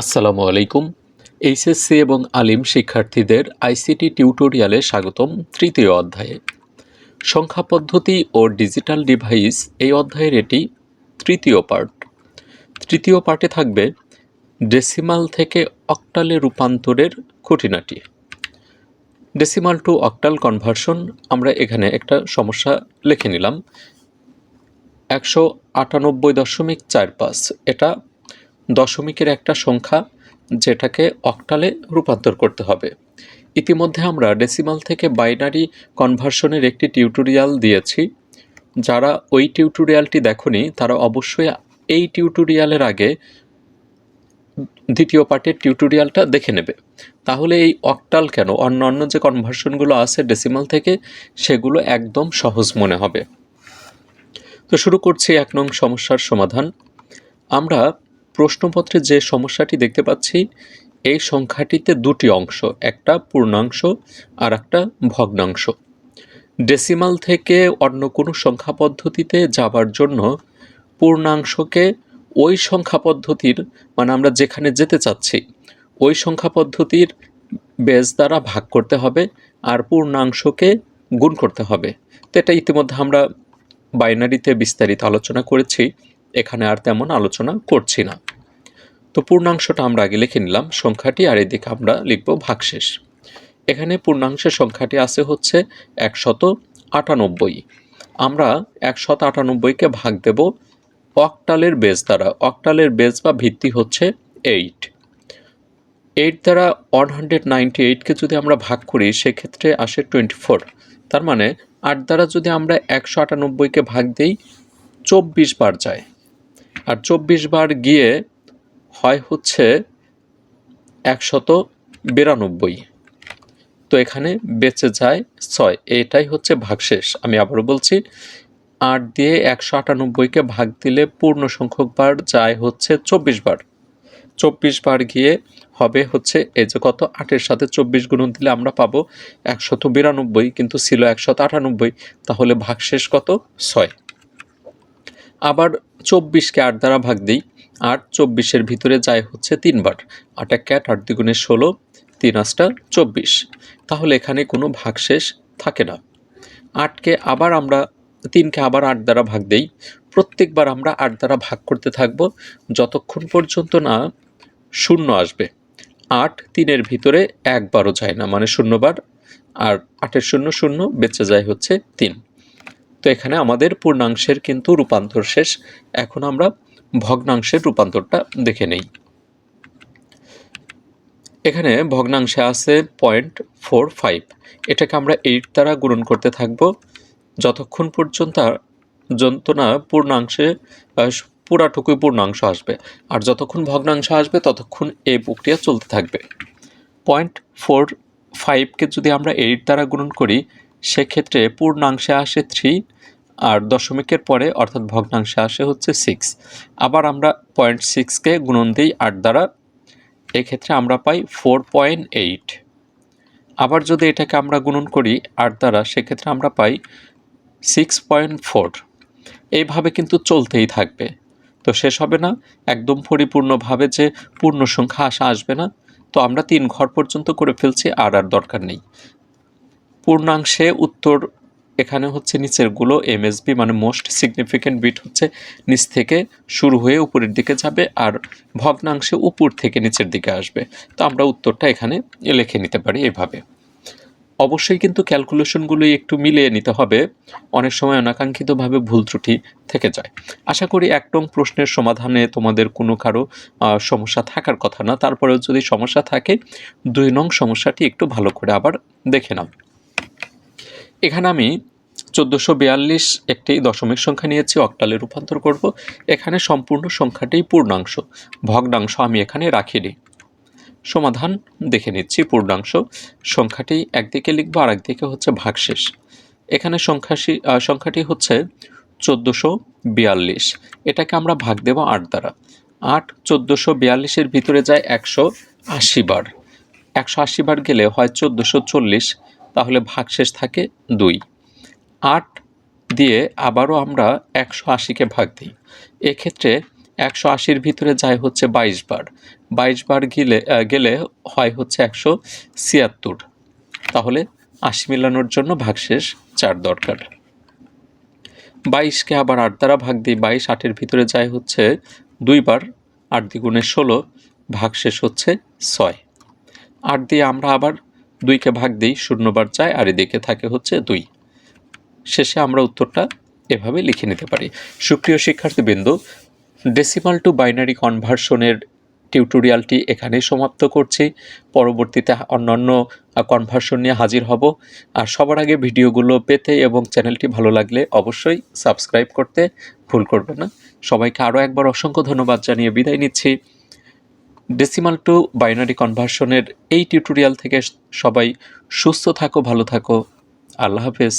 আসসালামু আলাইকুম। এইচএসসি এবং আলিম শিক্ষার্থীদের আইসিটি টিউটোরিয়ালে স্বাগতম তৃতীয় অধ্যায়ে। সংখ্যা পদ্ধতি ও ডিজিটাল ডিভাইস এই অধ্যায়ের এটি তৃতীয় পার্ট। তৃতীয় পার্টে থাকবে ডেসিমাল থেকে অক্টালে রূপান্তরের খুঁটিনাটি। ডেসিমাল টু অক্টাল কনভার্সন আমরা এখানে একটা সমস্যা লিখে নিলাম। একশো আটানব্বই দশমিক চার পাঁচ, এটা দশমিকের একটা সংখ্যা যেটাকে অক্টালে রূপান্তর করতে হবে। ইতিমধ্যে আমরা ডেসিমাল থেকে বাইনারি কনভার্সনের একটি টিউটোরিয়াল দিয়েছি। যারা ওই টিউটোরিয়ালটি দেখনি, তারা অবশ্যই এই টিউটোরিয়ালের আগে দ্বিতীয় পার্টের টিউটোরিয়ালটা দেখে নেবে। তাহলে এই অক্টাল কেন? অন্য অন্য যে কনভার্সনগুলো আছে ডেসিমাল থেকে, সেগুলো একদম সহজ মনে হবে। তো শুরু করছি এক নং সমস্যার সমাধান। আমরা প্রশ্নপত্রে যে সমস্যাটি দেখতে পাচ্ছি, এই সংখ্যাটিতে দুটি অংশ, একটা পূর্ণাংশ আর একটা ভগ্নাংশ। ডেসিমাল থেকে অন্য কোনো সংখ্যা পদ্ধতিতে যাবার জন্য পূর্ণাংশকে ওই সংখ্যা পদ্ধতির মানে আমরা যেখানে যেতে চাচ্ছি, ওই সংখ্যা পদ্ধতির বেজ দ্বারা ভাগ করতে হবে আর পূর্ণাংশকে গুণ করতে হবে। তো এটা ইতিমধ্যে আমরা বাইনারিতে বিস্তারিত আলোচনা করেছি, এখানে আর তেমন আলোচনা করছি না। তো পূর্ণাংশটা আমরা আগে লিখে নিলাম, সংখ্যাটি আর এদিকে আমরা লিখব ভাগশেষ। এখানে পূর্ণাংশের সংখ্যাটি আছে হচ্ছে একশত আটানব্বই। আমরা একশত আটানব্বইকে ভাগ দেব অকটালের বেজ দ্বারা। অকটালের বেজ বা ভিত্তি হচ্ছে এইট। এইট দ্বারা ওয়ান হান্ড্রেড নাইনটি এইটকে যদি আমরা ভাগ করি, সেক্ষেত্রে আসে টোয়েন্টি ফোর। তার মানে আট দ্বারা যদি আমরা একশো আটানব্বইকে ভাগ দিই, চব্বিশ বার যায়। আর চব্বিশ বার গিয়ে হয় হচ্ছে একশত বিরানব্বই। তো এখানে বেঁচে যায় ছয়। এটাই হচ্ছে ভাগশেষ। আমি আবারও বলছি, আট দিয়ে একশো আটানব্বইকে ভাগ দিলে পূর্ণ সংখ্যক বার যায় হচ্ছে চব্বিশ বার। চব্বিশ বার গিয়ে হবে হচ্ছে এই যে কত? আটের সাথে চব্বিশ গুণন দিলে আমরা পাবো একশত বিরানব্বই, কিন্তু ছিল একশত আটানব্বই। তাহলে ভাগশেষ কত? ছয়। আবার চব্বিশকে আট দ্বারা ভাগ দিই আট চব্বিশের ভিতরে যায় হচ্ছে তিনবার। আট এক ক্যাট, আট দ্বিগুণে ষোলো, তিন আটটা চব্বিশ। তাহলে এখানে কোনো ভাগশেষ থাকে না। আটকে আবার আমরা, তিনকে আবার আট দ্বারা ভাগ দেই। প্রত্যেকবার আমরা আট দ্বারা ভাগ করতে থাকব, যতক্ষণ পর্যন্ত না শূন্য আসবে। আট তিনের ভিতরে একবারও যায় না মানে শূন্যবার, আর আটের শূন্য শূন্য বেঁচে যায় হচ্ছে তিন। তো এখানে আমাদের পূর্ণাংশের কিন্তু রূপান্তর শেষ। এখন আমরা ভগ্নাংশের রূপান্তরটা দেখে নেই। এখানে ভগ্নাংশে আছে পয়েন্ট ফোর ফাইভ এটাকে আমরা এইট দ্বারা গুণন করতে থাকব। যতক্ষণ পর্যন্ত যন্ত্রণা পূর্ণাংশে পুরাটুকুই পূর্ণাংশ আসবে। আর যতক্ষণ ভগ্নাংশ আসবে, ততক্ষণ এই প্রক্রিয়া চলতে থাকবে। পয়েন্ট ফোর ফাইভকে যদি আমরা এইট দ্বারা গুণন করি, সেক্ষেত্রে পূর্ণাংশে আসে থ্রি আর দশমিকের পরে অর্থাৎ ভগ্নাংশে আসে হচ্ছে সিক্স আবার আমরা পয়েন্ট সিক্সকে গুণন দিই আট দ্বারা, এক্ষেত্রে আমরা পাই ফোর পয়েন্ট এইট আবার যদি এটাকে আমরা গুণন করি আট দ্বারা, সেক্ষেত্রে আমরা পাই সিক্স পয়েন্ট ফোর এইভাবে কিন্তু চলতেই থাকবে। তো শেষ হবে না। একদম পরিপূর্ণভাবে যে পূর্ণ সংখ্যা আসা আসবে না। তো আমরা তিন ঘর পর্যন্ত করে ফেলছি, আর আর দরকার নেই। পূর্ণাংশে উত্তর এখানে হচ্ছে নিচেরগুলো এমএসবি মানে মোস্ট সিগনিফিক্যান্ট বিট হচ্ছে নিচ থেকে শুরু হয়ে উপরের দিকে যাবে আর ভগ্নাংশে উপর থেকে নিচের দিকে আসবে। তো আমরা উত্তরটা এখানে লিখে নিতে পারি এভাবে। অবশ্যই কিন্তু ক্যালকুলেশনগুলোই একটু মিলিয়ে নিতে হবে। অনেক সময় অনাকাঙ্ক্ষিতভাবে ভুল ত্রুটি থেকে যায়। আশা করি এক নং প্রশ্নের সমাধানে তোমাদের কোনো কারও সমস্যা থাকার কথা না। তারপরেও যদি সমস্যা থাকে, দুই নং সমস্যাটি একটু ভালো করে আবার দেখে নাও। এখানে আমি চোদ্দোশো বিয়াল্লিশ একটি দশমিক সংখ্যা নিয়েছি অক্টালে রূপান্তর করব। এখানে সম্পূর্ণ সংখ্যাটি পূর্ণাংশ, ভগ্নাংশ আমি এখানে রাখিনি। সমাধান দেখে নিচ্ছি, পূর্ণাংশ। সংখ্যাটি একদিকে লিখব আর একদিকে হচ্ছে ভাগশেষ। এখানে সংখ্যাশি সংখ্যাটি হচ্ছে চোদ্দোশো বিয়াল্লিশ। এটাকে আমরা ভাগ দেব আট দ্বারা। আট চোদ্দোশো বিয়াল্লিশের ভিতরে যায় একশো আশি বার। একশো আশি বার গেলে হয় চোদ্দোশো চল্লিশ। তাহলে ভাগশেষ থাকে দুই। আট দিয়ে আবারও আমরা একশো আশিকে ভাগ দিই। এক্ষেত্রে একশো আশির ভিতরে যায় হচ্ছে বাইশ বার। বাইশ বার গেলে গেলে হয় হচ্ছে একশো ছিয়াত্তর। তাহলে আশি মেলানোর জন্য ভাগশেষ চার দরকার। বাইশকে আবার আট দ্বারা ভাগ দিই, বাইশ আটের ভিতরে যায় হচ্ছে দুইবার আট দ্বিগুণে ষোলো, ভাগশেষ হচ্ছে ছয়। আট দিয়ে আমরা আবার দুইকে ভাগ দিই, শূন্যবার যায় আর এদিকে থাকে হচ্ছে দুই। শেষে আমরা উত্তরটা এভাবে লিখে নিতে পারি। সুপ্রিয় শিক্ষার্থীবৃন্দ ডেসিমাল টু বাইনারি কনভার্সনের টিউটোরিয়ালটি এখানেই সমাপ্ত করছি। পরবর্তীতে অন্যান্য কনভার্সন নিয়ে হাজির হব। আর সবার আগে ভিডিওগুলো পেতে এবং চ্যানেলটি ভালো লাগলে অবশ্যই সাবস্ক্রাইব করতে ভুল করবেন না। সবাইকে আরও একবার অসংখ্য ধন্যবাদ জানিয়ে বিদায় নিচ্ছি। ডেসিমাল টু বাইনারি কনভার্সনের এই টিউটোরিয়াল থেকে সবাই সুস্থ থাকো ভালো থাকো। আল্লাহ হাফেজ।